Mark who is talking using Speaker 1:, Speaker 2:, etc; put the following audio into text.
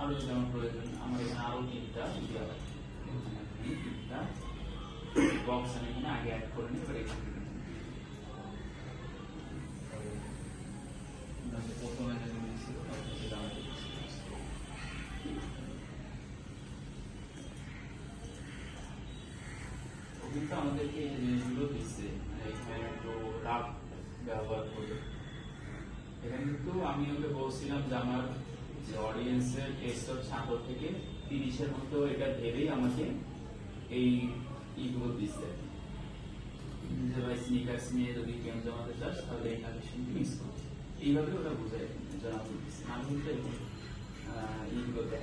Speaker 1: আরও আমার প্রয়োজন, আমার এখানে আরও তিনটা দেওয়া তিনটা বক্স আমি এখানে আগে অ্যাড করে নিই এবার কিন্তু আমাদেরকে এই জিনিসগুলো দিচ্ছে মানে এখানে একটু রাফ ব্যবহার করে। এখানে কিন্তু আমি ওকে বলছিলাম যে আমার যে অডিয়েন্সের থেকে তিরিশের মতো এটা ভেবেই আমাকে এই ইগুলো দিচ্ছে। যে ভাই স্নিকার্স নিয়ে যদি গেম জমাতে চাস, তাহলে এই মিস এইভাবে ওরা বুঝায় জানা দিচ্ছে। আমি কিন্তু এইগুলো দেয়